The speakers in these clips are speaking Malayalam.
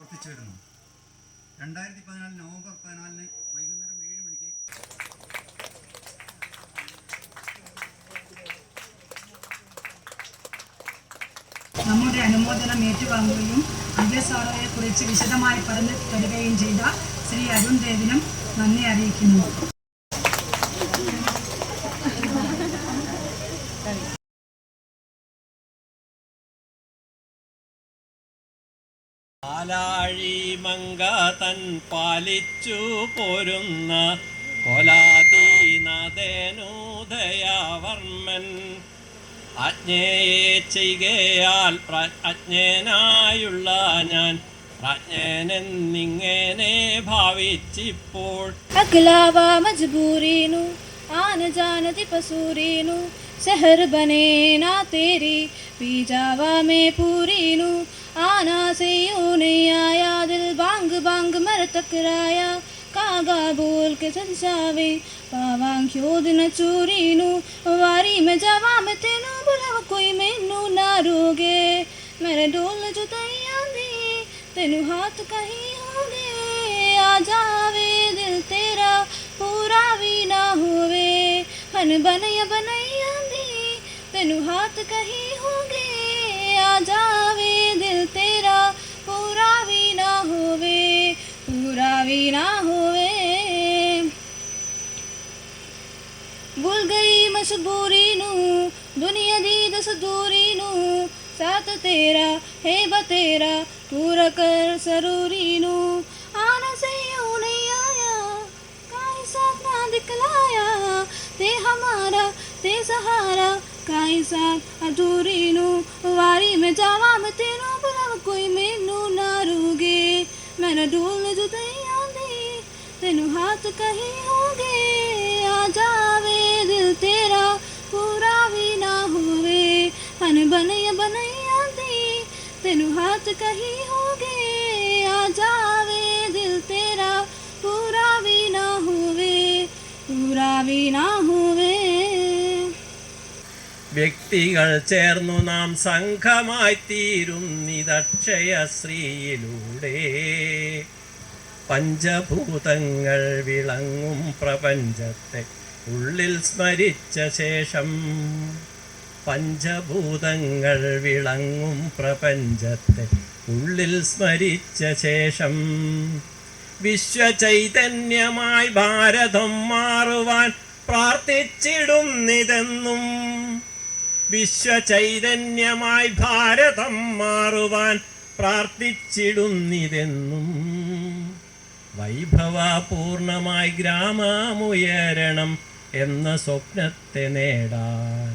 പ്രവർത്തിച്ചു വരുന്നു രണ്ടായിരത്തി പതിനാല് നവംബർ പതിനാലിന് വൈകുന്നേരം ഏഴ് മണിക്ക് നമ്മുടെ അനുമോദനം ഏറ്റുവാങ്ങുകയും അന്ത്യസാളയെ കുറിച്ച് വിശദമായി പറഞ്ഞു തരികയും ചെയ്ത ശ്രീ അരുൺ ദേവിനും നന്ദി അറിയിക്കുന്നു. പാലിച്ചു പോരുന്ന കൊലാദീനദേനൂദയാവർമ്മൻ അജ്ഞയെ ചെയ്യയാൽ അജ്ഞനായുള്ള ഞാൻ പ്രജ്ഞനെന്നിങ്ങനെ ഭാവിച്ചിപ്പോൾ. അഖിലാവാ മജ്ബൂരീനു ആന ജാനതി പസൂരീനു दी पसूरी नु सहर बने ना तेरी पी जावा में पूरी नु आना से यूं नहीं आया दिल बांग बांग मर तकराया कागा बोल के चल जावे पावांग क्यों न चूरी नु वारी में जावा में तेनू बुलावा कोई मैनू ना रोगे मेरे डोल जो दी तेनू हाथ कहीं होगे आ जावे दिल तेरा पूरा भी ना होवे हन ਤੈਨੂੰ ਹੱਥ ਕਹੀ ਹੋਗੇ, ਆ ਜਾਵੇ ਦਿਲ ਤੇਰਾ, ਪੂਰਾ ਵੀ ਨਾ ਹੋਵੇ, ਪੂਰਾ ਵੀ ਨਾ ਹੋਵੇ। ਭੁੱਲ ਗਈ ਮਜਬੂਰੀ ਨੂੰ, ਦੁਨੀਆ ਦੀ ਦਸਦੂਰੀ ਨੂੰ, ਸਾਥ ਤੇਰਾ ਹੈ ਬਤੇਰਾ ਪੂਰਾ ਕਰ ਸਰੂਰੀ ਨੂੰ। ਆਣਾ ਸਹੀਉ ਨਹੀਂ ਆਇਆ ਕਾਈ ਸਾਥ ਨਾ ਦਿਖਲਾਇਆ, ਤੇ ਹਮਾਰਾ ਤੇ ਸਹਾਰਾ કાંઈ સાથ અધૂરીનું વારી મેં જવાબ તેનું ભૂલ કોઈ મેનું ના રૂગે મેરા ઢોલ જો તઈ આંધી તેનું હાથ કહી હોગે આ જાવે દિલ તેરા પૂરા વિના હોવે અને બનૈયા બનૈયા દી તેનું હાથ કહી હોગે આ જાવે દિલ તેરા પૂરા વિના હોવે પૂરા વિના હોવે വ്യക്തികൾ ചേർന്നു നാം സംഘമായി തീരുന്നിതക്ഷയ ശ്രീയിലൂടെ പഞ്ചഭൂതങ്ങൾ വിളങ്ങും പ്രപഞ്ചത്തെ ഉള്ളിൽ സ്മരിച്ച ശേഷം പഞ്ചഭൂതങ്ങൾ വിളങ്ങും പ്രപഞ്ചത്തെ ഉള്ളിൽ സ്മരിച്ച ശേഷം വിശ്വചൈതന്യമായി ഭാരതം മാറുവാൻ പ്രാർത്ഥിച്ചിടുന്നിതെന്നും വിശ്വചൈതന്യമായി ഭാരതം മാറുവാൻ പ്രാർത്ഥിച്ചിടുന്നിതെന്നും വൈഭവപൂർണമായി ഗ്രാമമുയരണം എന്ന സ്വപ്നത്തെ നേടാൻ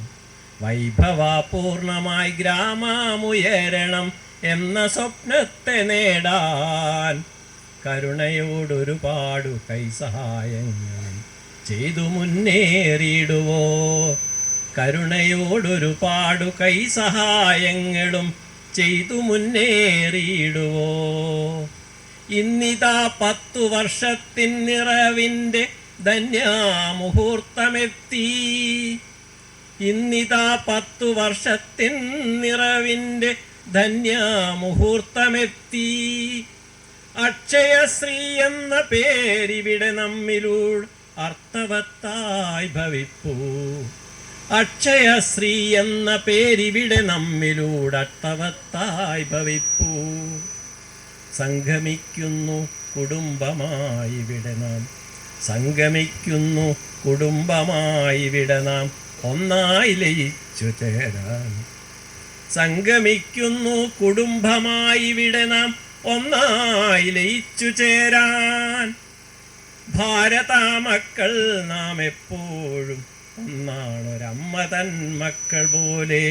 വൈഭവപൂർണമായി ഗ്രാമമുയരണം എന്ന സ്വപ്നത്തെ നേടാൻ കരുണയോടൊരുപാടു കൈസഹായങ്ങൾ ചെയ്തു മുന്നേറിയിടുവോ കരുണയോടൊരുപാടു കൈസഹായങ്ങളും ചെയ്തു മുന്നേറിയിടുവോ. ഇന്നിതാ പത്തു വർഷത്തിൻ നിറവിന്റെ ധന്യാമുഹൂർത്തമെത്തി. ഇന്നിതാ പത്തു വർഷത്തിൻ നിറവിന്റെ ധന്യാമുഹൂർത്തമെത്തി. അക്ഷയശ്രീ എന്ന പേരിവിടെ നമ്മിലൂടെ അർത്ഥവത്തായി ഭവിപ്പൂ. അക്ഷയശ്രീ എന്ന പേരിവിടെ നമ്മിലൂടെ അർത്ഥവത്തായി ഭവിപ്പൂ. സംഗമിക്കുന്നു കുടുംബമായി ഇവിടെ നാം. സംഗമിക്കുന്നു കുടുംബമായി ഇവിടെ നാം. ഒന്നായി ലയിച്ചു ചേരാൻ. സംഗമിക്കുന്നു കുടുംബമായി ഇവിടെ നാം. ഒന്നായി ലയിച്ചു ചേരാൻ. ഭാരതാമക്കൾ നാം എപ്പോഴും ഒന്നാണൊരമ്മ തൻ മക്കൾ പോലെ?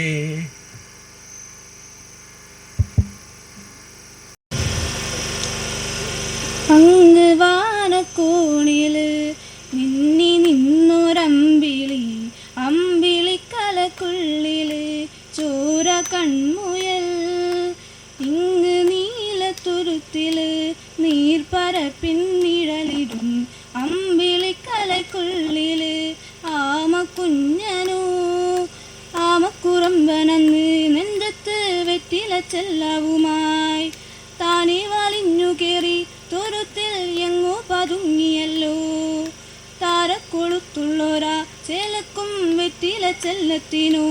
അങ്ങ് വാനക്കോണിൽ നിന്നി നിന്നൊരമ്പിളി അമ്പിളിക്കലക്കുള്ളിൽ ചോര കൺമുയൽ. ഇങ്ങ് നീലത്തുരുത്തിൽ നീർപ്പരപ്പിൻ നിഴലിടും അമ്പിളിക്കലക്കുള്ളിൽ ആമക്കുഞ്ഞനു ആമക്കുറമ്പനന്ന് നെഞ്ചത്ത് വെറ്റില ചെല്ലവുമായി. താനെ വലിഞ്ഞു കയറി തുരുത്തിൽ എങ്ങോ പതുങ്ങിയല്ലോ. താരക്കൊളുത്തുള്ളോരാ ചേലക്കും വെറ്റില ചെല്ലത്തിനു.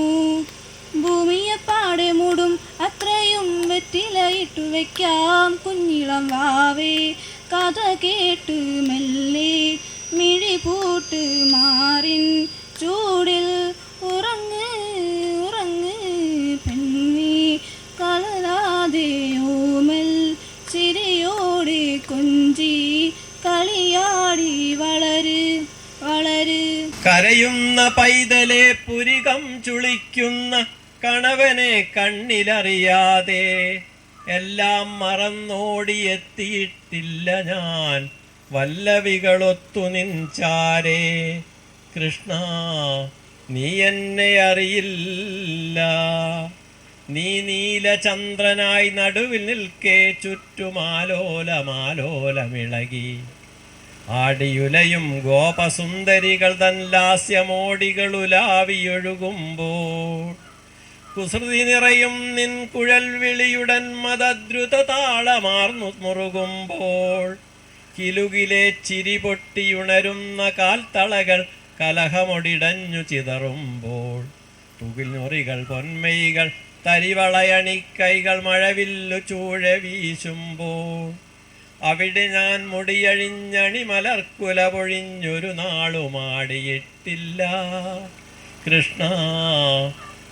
ഭൂമിയെ പാടെ മൂടും അത്രയും വെറ്റിലയിട്ടു വയ്ക്കാം കുഞ്ഞിളം വാവേ. കഥ കേട്ട് മെല്ലെ മിഴി പൂട്ട് മാറിൻ. ചൂടിൽ ഉറങ്ങ് ഉറങ്ങ്. പെണ്ണി കളരാതെ ഓമൽ ചിരിയോടെ കൊഞ്ചി കളിയാടി വളര് വളര്. കരയുന്ന പൈതലെ പുരികം ചുളിക്കുന്ന കണവനെ കണ്ണിലറിയാതെ എല്ലാം മറന്നോടിയെത്തിയിട്ടില്ല ഞാൻ. വല്ലവികളൊത്തു നിൻചാരേ കൃഷ്ണ നീ എന്നെ അറിയില്ല. നീ നീലചന്ദ്രനായി നടുവിൽ നിൽക്കേ ചുറ്റുമാലോലമാലോലമിളകി. ആടിയുലയും ഗോപസുന്ദരികൾ തൻ ലാസ്യമോടികളുലാവിയൊഴുകുമ്പോൾ. കുസൃതി നിറയും നിൻ കുഴൽ വിളിയുടൻ മതദ്രുത താളമാർന്നു മുറുകുമ്പോൾ. കിലുകിലെ ചിരി പൊട്ടിയുണരുന്ന കാൽത്തളകൾ കലഹമൊടിടഞ്ഞു ചിതറുമ്പോൾ തുകിൽ ഞൊറികൾ പൊന്മൈകൾ തരിവളയണിക്കൈകൾ മഴവില്ലു ചൂഴ വീശുമ്പോൾ അവിടെ ഞാൻ മുടിയഴിഞ്ഞണി മലർക്കുല പൊഴിഞ്ഞൊരു നാളുമാടിയിട്ടില്ല. കൃഷ്ണ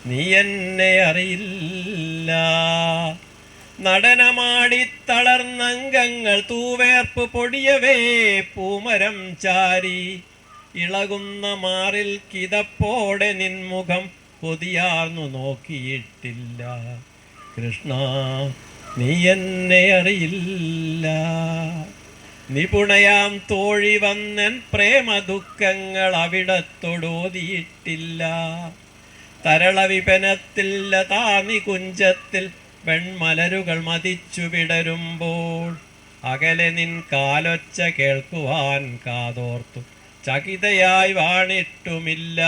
നീ എന്നെ അറിയില്ല. നടനമാടി തളർന്നംഗങ്ങൾ തൂവേർപ്പ് പൊടിയവേ പൂമരം ചാരി ഇളകുന്ന മാറിൽ കിതപ്പോടെ നിൻമുഖം പൊതിയാർന്നു നോക്കിയിട്ടില്ല. കൃഷ്ണ നീ എന്നെ അറിയില്ല. നിപുണയാം തോഴി വന്നൻ പ്രേമ ദുഃഖങ്ങൾ അവിടത്തൊടോതിയിട്ടില്ല. തരളവിപനത്തിൽ താമി കുഞ്ചത്തിൽ പെൺമലരുകൾ മതിച്ചു വിടരുമ്പോൾ അകലെ നിൻ കാലൊച്ച കേൾക്കുവാൻ കാതോർത്തു. ചകിതയായി വാണിട്ടുമില്ല.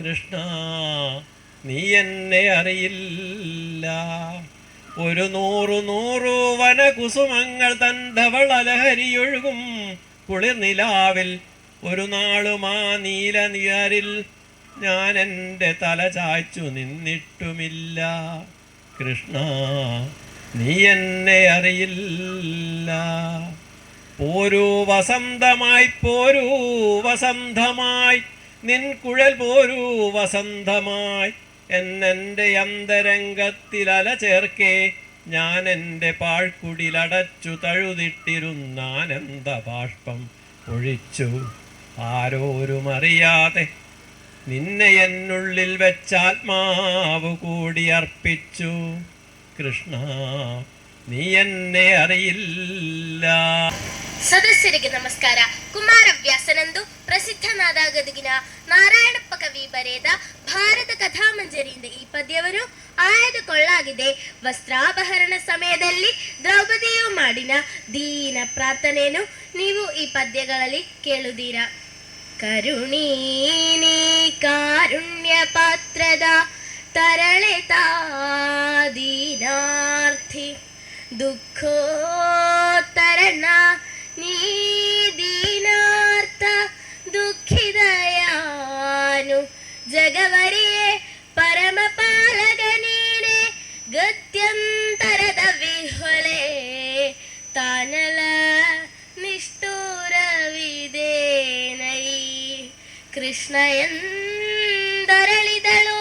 കൃഷ്ണ നീ എന്നെ അറിയില്ല. ഒരു നൂറു നൂറു വനകുസുമങ്ങൾ തൻ കുളിർനിലാവിൽ. ഒരു നാളുമാ നീല നീലനിയറിൽ ഞാൻ എന്റെ തല ചായ്ച്ചു നിന്നിട്ടുമില്ല. കൃഷ്ണ നീ എന്നെ അറിയില്ല. പോരൂ വസന്തമായി പോരൂ വസന്തമായി. നിൻ കുഴൽ പോരൂ വസന്തമായി. എന്നെന്റെ അന്തരംഗത്തിൽ അല ചേർക്കേ. ഞാൻ എന്റെ പാഴ്ക്കുടിലടച്ചു തഴുതിട്ടിരുന്നാനന്ദ ബാഷ്പം ഒഴിച്ചു. ആരോരും അറിയാതെ നിന്നെ എന്നുള്ളിൽ വെച്ചാത്മാവ് കൂടി അർപ്പിച്ചു. കൃഷ്ണ നീ എന്നെ അറിയില്ല. ಸದಸ್ಯರಿಗೆ ನಮಸ್ಕಾರ. ಕುಮಾರವ್ಯಾಸನಂದು ಪ್ರಸಿದ್ಧನಾದ ಗದುಗಿನ ನಾರಾಯಣಪ್ಪ ಕವಿ ಬರೆದ ಭಾರತ ಕಥಾಮಂಜರಿಯಿಂದ ಈ ಪದ್ಯವನ್ನು ಆಯ್ದುಕೊಳ್ಳಾಗಿದೆ ವಸ್ತ್ರಾಪಹರಣ ಸಮಯದಲ್ಲಿ ದ್ರೌಪದಿಯು ಮಾಡಿನ ದೀನ ಪ್ರಾರ್ಥನೆಯನ್ನು ನೀವು ಈ ಪದ್ಯಗಳಲ್ಲಿ ಕೇಳುದೀರಾ ಕರುಣೀನಿ ಕಾರುಣ್ಯ ಪಾತ್ರದ ತರಳೆ ದೀನಾರ್ಥಿ. ದುಃಖೋತ್ತರಣ ಜಗವರಿಯೇ ಪರಮ ಪಾಲಕ ನೀನೆ ಗತ್ಯಂತರದ ವಿಹೊಲೆ ತಾನಲ ನಿಷ್ಠೂರವಿದೇನೈ ಕೃಷ್ಣ ಎಂದರಳಿದಳು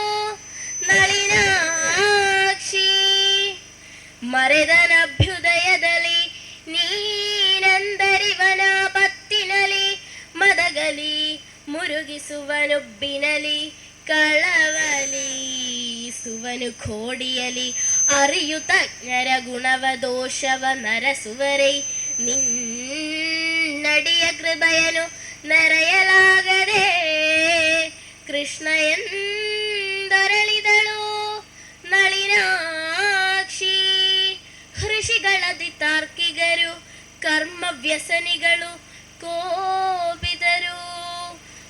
ನಳಿನಾಕ್ಷಿ ಮರೆದನಭ್ಯುದಯದಲ್ಲಿ ನೀನಂದರಿವನ ಪತ್ತಿನಲಿ ಮದಗಲಿ ಮುರುಗಿಸುವನೊಬ್ಬಿನಲಿ കളവലി സുവനു കോടിയലി അറിയു തജ്ഞര ഗുണവദോഷവ നരസുവരൈ. നിന്നടിയ കൃപയനു നരയലാകരെ. കൃഷ്ണയന്തരളിതളോ നളിനാക്ഷി. ഹൃഷികളതി താർക്കികരു കർമ്മ വ്യസനികളു കോപിതരു.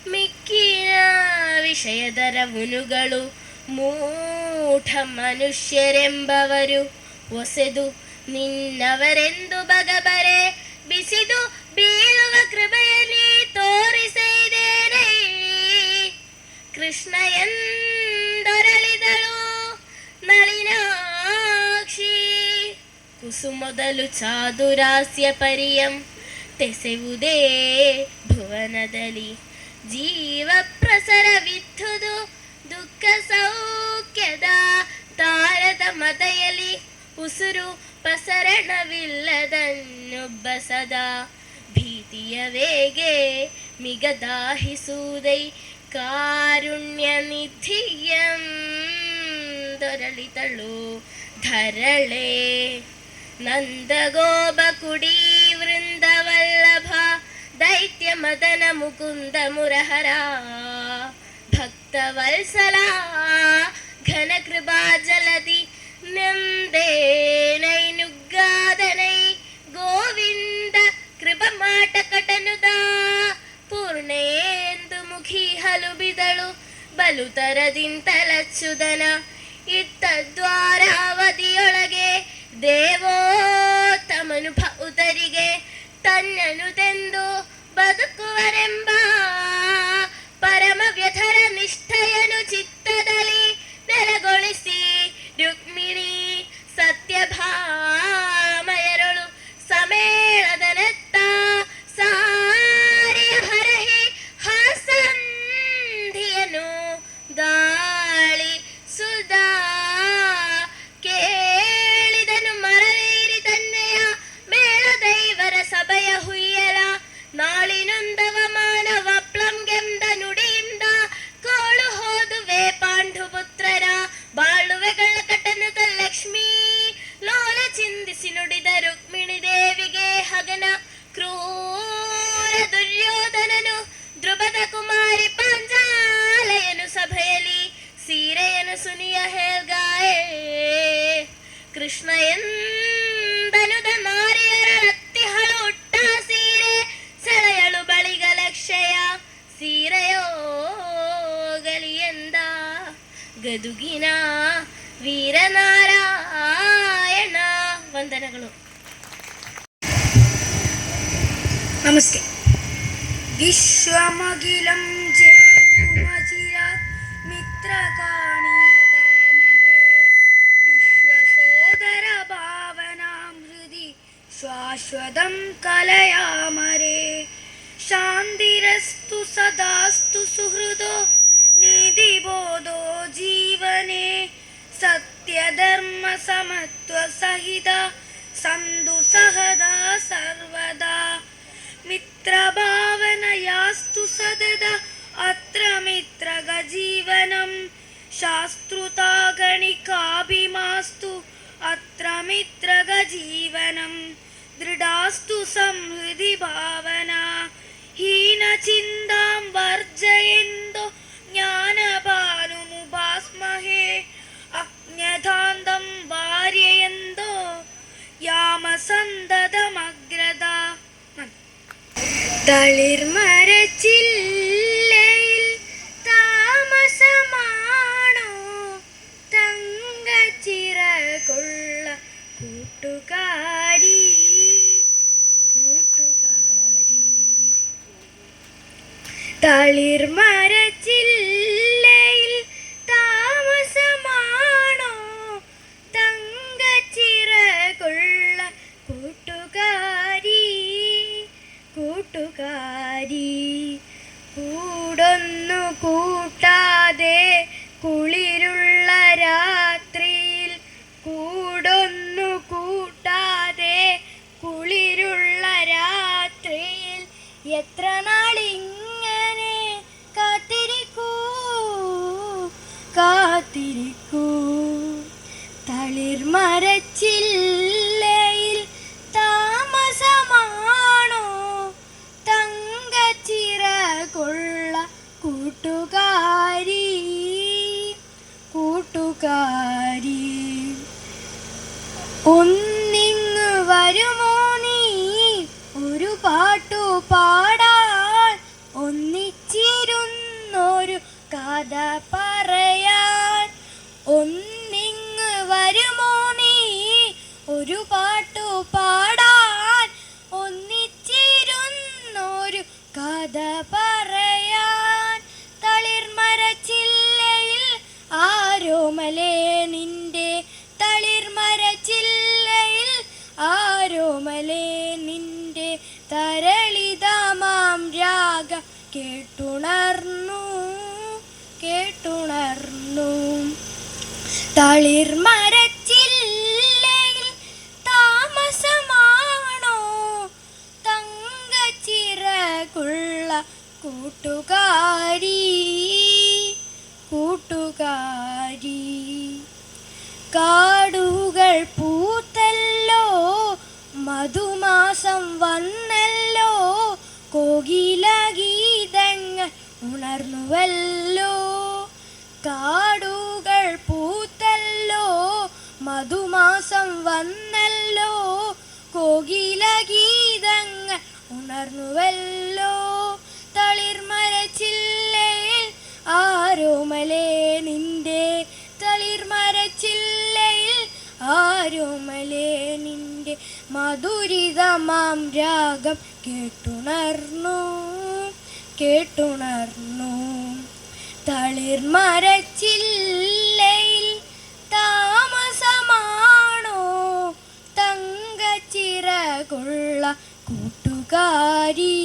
മിക്കിയാ ಕೋಪಿದರು ವಿಷಯದರವುನುಗಳು ಮೂಢ ಮನುಷ್ಯರೆಂಬವರು. ಒಸೆದು ನಿನ್ನವರೆಂದು ಬಗಬರೆ ಬಿಸಿದು ಬೀಳುವ ಕೃಪೆಯಲ್ಲಿ ತೋರಿಸಿದೇನೆ. ಕೃಷ್ಣ ಎಂದೊರಳಿದಳು ನಳಿನಾಕ್ಷಿ. ಕುಸುಮೊದಲು ಚಾದುರಾಸ್ಯ ಪರಿಯಂ, ತೆಸೆವುದೇ ಭುವನದಲ್ಲಿ. ಜೀವ ಪ್ರಸರವಿದ್ದುದು ದುಃಖ ಸೌಖ್ಯದ ತಾರದ ಮತೆಯಲ್ಲಿ ಉಸಿರು ಪ್ರಸರಣವಿಲ್ಲದನ್ನೊಬ್ಬ ಸದಾ ಭೀತಿಯ ವೇಗೆ ಮಿಗದಾಹಿಸುವುದೈ ಕಾರುಣ್ಯ ನಿಧಿಯಂ ದೊರಳಿತಳು ಧರಳೆ ನಂದಗೋಬ ಕುಡಿ ವೃಂದವಲ್ಲಭ ದೈತ್ಯ ಮದನ ಮುಕುಂದ ಮುರಹರ. ಭಕ್ತವತ್ಸಲ ಘನ ಕೃಪಾ ಜಲದಿ ನೆಂದೇನೈನುಗ್ಗಾದನೈ ಗೋವಿಂದ ಕೃಪ ಮಾಟ ಕಟನುದ. ಪೂರ್ಣೇಂದು ಮುಖಿ ಹಲುಬಿದಳು ಬಲು ತರದಿಂತಲಚ್ಚುದನ ಇತ್ತ ದ್ವಾರಾವಧಿಯೊಳಗೆ ದೇವೋತ್ತಮನು ಭೌತರಿಗೆ ತನ್ನನು ತೆಂದು ಬದುಕುವರೆಂಬ ಪರಮ ವ್ಯಥರ ನಿಷ್ಠೆಯನು ಚಿತ್ತದಲ್ಲಿ സധർമ്മ സമത്വസഹിത സന്തു സഹദാ സർവദാ. മിത്രഭാവനയാസ്തു സദദ അത്ര മിത്രകജീവനം ശാസ്ത്രുതാഗണികാഭിമാസ്തു അത്ര മിത്രകജീവനം ദൃഢാസ്തു സംഹൃതി ഭാവന ഹീനചിന്താം വർജയന്തോ അഥാന്തം ഭാര്യയെന്തോ യാമസന്തതമഗ്രത. തളിർമരച്ചില്ലയിൽ താമസമാണോ? തങ്കച്ചിറകുള്ള കൂട്ടുകാരി. കൂട്ടുകാരി. തളിർമരച്ചില്ല തളിർമരച്ചില്ലയിൽ താമസമാണോ? തങ്കച്ചിറകുള്ള കൂട്ടുകാരി കൂട്ടുകാരി. കാടുകൾ പൂത്തല്ലോ മധുമാസം വന്നല്ലോ കോകില ഗീതങ്ങൾ ഉണർന്നുവല്ലോ. കാടുകൾ മധുമാസം വന്നല്ലോ. കോകില ഗീതങ്ങൾ ഉണർന്നുവല്ലോ. തളിർമരച്ചില്ലയിൽ ആരോമലേ നിന്റെ. തളിർമരച്ചില്ലയിൽ ആരോമലേ നിന്റെ. മധുരിതമാം രാഗം കേട്ടുണർന്നു കേട്ടുണർന്നു. തളിർമരച്ചില്ലയിൽ തങ്കച്ചിറകുള്ള കൂട്ടുകാരി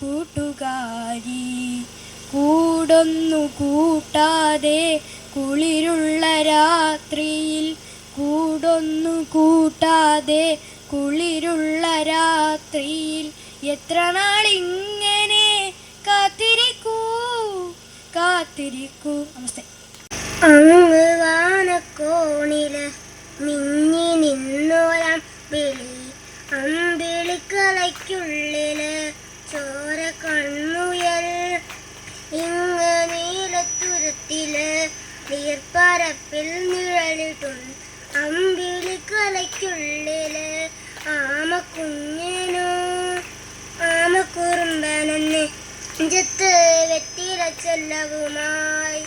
കൂട്ടുകാരി. കൂടൊന്നു കൂട്ടാതെ കുളിരുള്ള രാത്രിയിൽ കൂടൊന്നു കൂട്ടാതെ കുളിരുള്ള രാത്രിയിൽ. എത്ര നാളിങ്ങനെ കാത്തിരിക്കൂ? കാത്തിരിക്കൂ. നമസ്തേ. അങ്ങ് വാനക്കോണിൽ മിഞ്ഞി നിന്നോരാം. വിളി. അമ്പിളിക്കലയ്ക്കുള്ളിൽ ചോര കണ്ണുയൽ. ഇങ്ങ് നീലത്തുരത്തിൽ നീർപ്പരപ്പിൽ നിഴലിട്ടുണ്ട് അമ്പിളിക്കലയ്ക്കുള്ളിൽ ആമക്കുഞ്ഞിനു ആമക്കുറുമ്പനെന്ന് നെഞ്ചത്ത് വെട്ടിരച്ചെല്ലവുമായി ചെല്ലവുമായി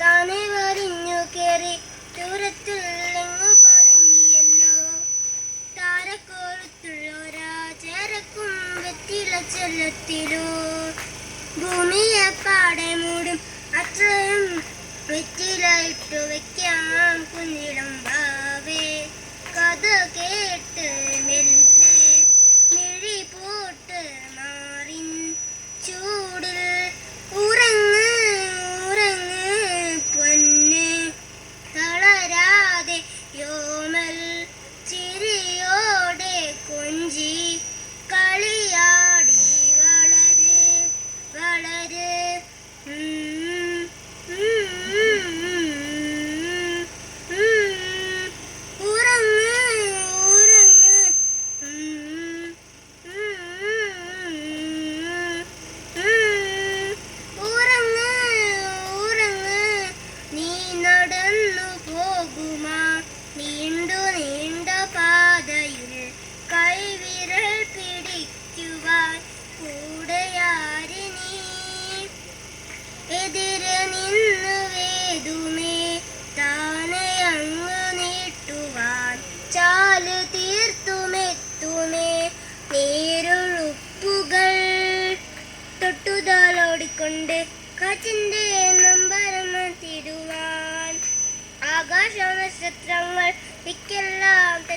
താനെ വരിഞ്ഞു കയറി ദൂരത്തിൽ ചെല്ലത്തിലോ ഭൂമിയെ പാടെ മൂടും അത്രയും വെറ്റിലായിട്ടു വെക്കാം കുഞ്ഞിടം ഭാവേ കഥ കേട്ട്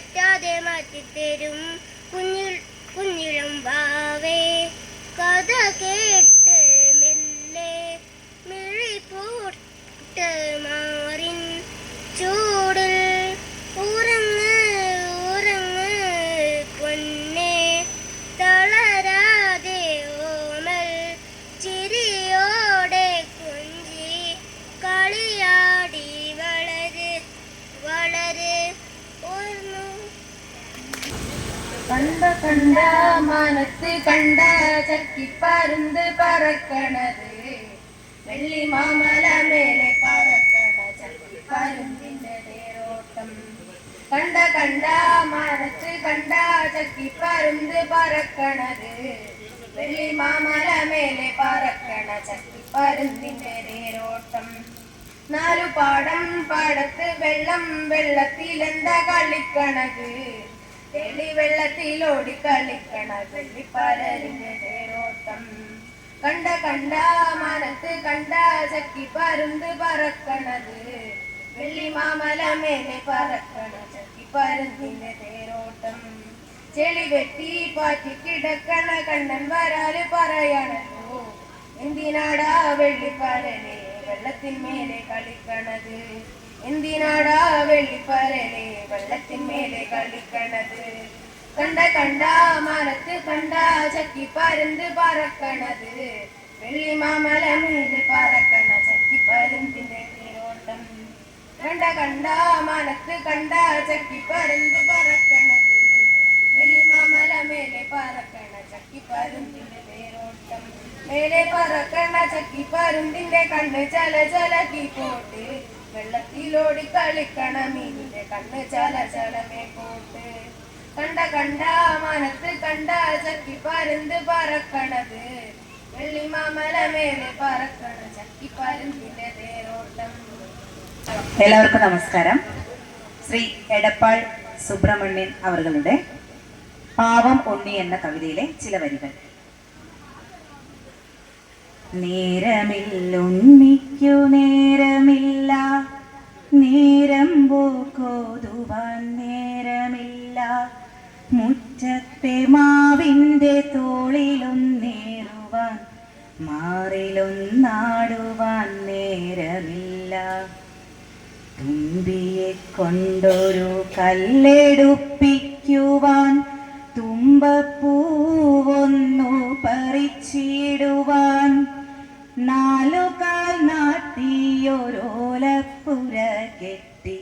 തെറ്റാതെ മാറ്റിത്തരും. കുഞ്ഞിൽ കുഞ്ഞിലും ഭാവേ കഥ കേട്ട് മെല്ലെ മിഴി പൂട്ട് മാറിൻ ചൂടിൽ ഉറങ്ങ് ഉറങ്ങ് പൊന്നെ തളരാതെ ഓമൽ ചിരിയോടെ കുഞ്ചി കളിയാടി വളര് വളര് ഓർന്നു കണ്ട കണ്ട മാനത്ത് കണ്ട ചക്കിപ്പരുന്ത് പറക്കണത് വെള്ളി മാമല മേലെ പറക്കണ ചക്കിപ്പരുന്തിന്റെ തേരോട്ടം കണ്ട കണ്ട മാനത്ത് കണ്ട ചക്കിപ്പരുന്ത് പറക്കണത് വെള്ളി മാമല മേലെ പറക്കണ ചക്കിപ്പരുന്തിന്റെ തേരോട്ടം നാലു പാടം പാടത്ത് വെള്ളം വെള്ളത്തിലെന്താ കളിക്കണത് തെളി വെള്ളത്തിലോടി കളിക്കണ. വെള്ളിപ്പരലിന്റെ തേരോട്ടം. കണ്ട കണ്ട മനത്ത് കണ്ട ചക്കി പരുന്ത് പറക്കണത്. വെള്ളി മാമല മേലെ പറക്കണ ചക്കി പരുന്തിന്റെ തേരോട്ടം. ചെളി വെട്ടി പാറ്റി കിടക്കണ കണ്ണൻ വരാൽ പറയണല്ലോ എന്തിനാടാ വെള്ളിപ്പരലെ വെള്ളത്തിന്മേലെ കളിക്കണത്? എന്തിനാടാ വെള്ളിപ്പരലെ വെള്ളത്തിന്മേലെ കളിക്കണത്? കണ്ട കണ്ട മരത്ത് കണ്ട ചക്കി പരന്ത് പറക്കണത്. വെള്ളി മാമല മേലെ പറക്കണ ചക്കി പരന്തിന്റെ തിരോട്ടം കണ്ട കണ്ട മരത്ത് കണ്ട ചക്കി പരന്ത് പറക്കണത്. വെള്ളി മാമല മേലെ പറക്കണ ചക്കി പരന്തിന്റെ തേരോട്ടം മേലെ പറക്കണ ചക്കി പരുന്തിന്റെ കണ്ണ് ചല ചലക്കി പോട്ട്. വെള്ളത്തിലോടി കളിക്കണം. മീനിന്റെ കണ്ണ് ചല ചലമേ പോട്ട്. കണ്ട കണ്ട മനത്ത് കണ്ട ചക്കി പരുന്ത് പറക്കണത്. വെള്ളിമാമലമേലെ പറക്കണ ചക്കി പരുന്തിന്റെ തേരോട്ടം. എല്ലാവർക്കും നമസ്കാരം. ശ്രീ എടപ്പാൾ സുബ്രഹ്മണ്യൻ അവരുടെ പാവം ഉണ്ണി എന്ന കവിതയിലെ ചില വരികൾ. നേരമില്ലുണ്ണിക്കു നേരമില്ല. നേരം പോക്കോതുവാൻ നേരമില്ല. മുറ്റത്തെ മാവിന്റെ തോളിലൊന്നേറുവാൻ മാറിലൊന്നാടുവാൻ നേരമില്ല. തുമ്പിയെ കൊണ്ടൊരു കല്ലെടുപ്പിക്കുവാൻ തുമ്പപ്പൂവൊന്നു പറിച്ചിടുവാൻ നാട്ടിയൊരോലപ്പുര കെട്ടി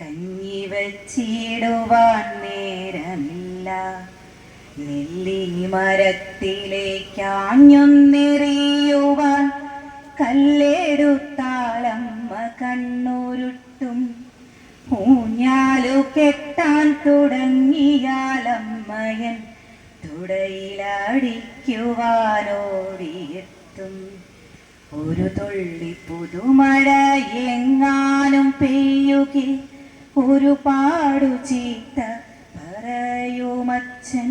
കഞ്ഞി വച്ചിടുവാൻ നേരമില്ല നെല്ലി മരത്തിലേക്കാഞ്ഞൊന്നെറിയുവാൻ കല്ലെടുത്താളമ്മ കണ്ണുരുട്ടും. ഊഞ്ഞാലു കെട്ടാൻ തുടങ്ങിയാലമ്മയൻ തുടയിലടിക്കുവാനോടിയെത്തും. ഒരു തുള്ളി പുതുമഴ എങ്ങാനും പെയ്യുകിൽ ഒരുപാടു ചീത്ത പറയുമച്ചൻ.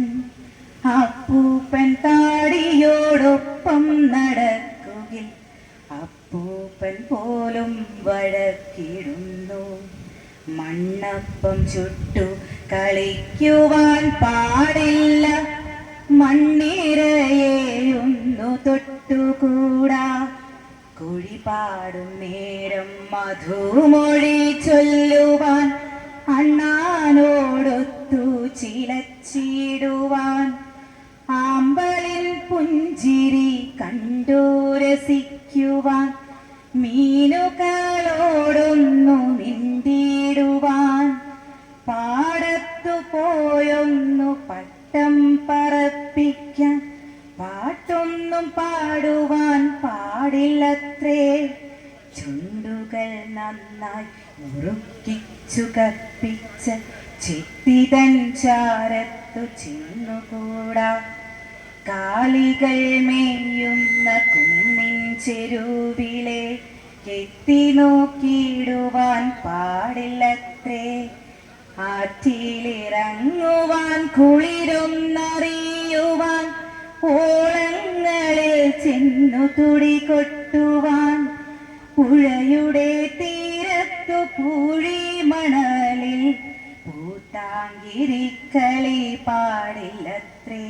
അപ്പൂപ്പൻ താടിയോടൊപ്പം നടക്കുകിൽ അപ്പൂപ്പൻ പോലും വഴക്കിടുന്നു. മണ്ണപ്പം ചുട്ടു കളിക്കുവാൻ പാടില്ല. മണ്ണിരയേയുന്നു തൊട്ടുകൂടാ. കുഴി പാടും നേരം മധുമൊഴി ചൊല്ലുവാൻ അണ്ണാനോടൊത്തു ചിലച്ചിടുവാൻ. ആമ്പലിൻ പുഞ്ചിരി കണ്ടു രസിക്കുവാൻ. മീനുകളോടൊന്നു മിണ്ടിടുവാൻ നന്നായി മുറുക്കിച്ചു കപ്പിച്ച ചിത്തിതൻ ചാരത്തു ചിന്നുകൂടാ. കാളികൾ മേയുന്ന കുന്നിൻ ചെരുവിലെ എത്തി നോക്കിയിടുവാൻ പാടില്ലത്രേ. ആറ്റിലിറങ്ങുവാൻ കുളിരുന്നറിയുവാൻ ഓളങ്ങളിൽ ചെന്നു തുടി കൊട്ടുവാൻ പുഴയുടെ തീരത്തു പൂഴി മണലിൽ പൂത്താങ്കിരിക്കളി പാടില്ലത്രേ.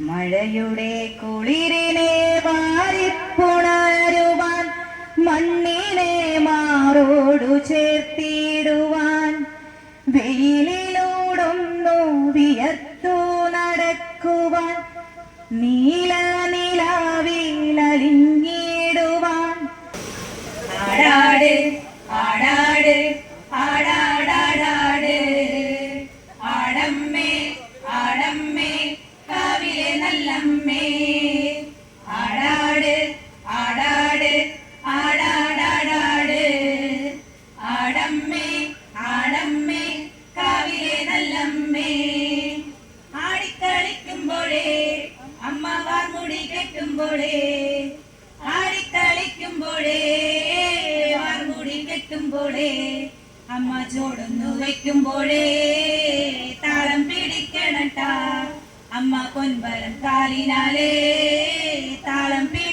മഴയുടെ കുളിരിനെ വാരിപ്പുണരുവാൻ മണ്ണിനെ മാറോടു ചേർത്തിടുവാൻ കണ്ണു വെക്കുമ്പോഴേ താളം പിടിക്കണട്ടാ. അമ്മ കൊൻപരം കാലിനാലേ താളം പിടി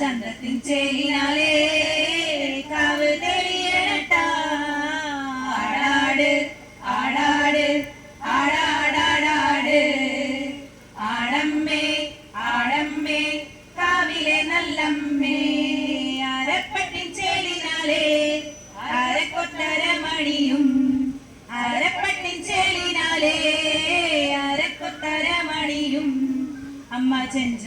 ചന്ദ്രത്തിൻ ചേലിനാലേ കാവ് തെളിയണട്ടാടാട് ആടാട് ആടാടാടാട് ആടമ്മേ ആടമ്മേ കാവിലെ നല്ലമ്മേ. അരപ്പട്ടിൻ ചേലിനാലേ അരക്കൊട്ടരമണിയും അരപ്പട്ടിൻ ചേലിനാലേ അരക്കൊട്ടരമണിയും അമ്മ ചെഞ്ച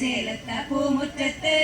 ചേലത്ത പൂമുറ്റത്ത്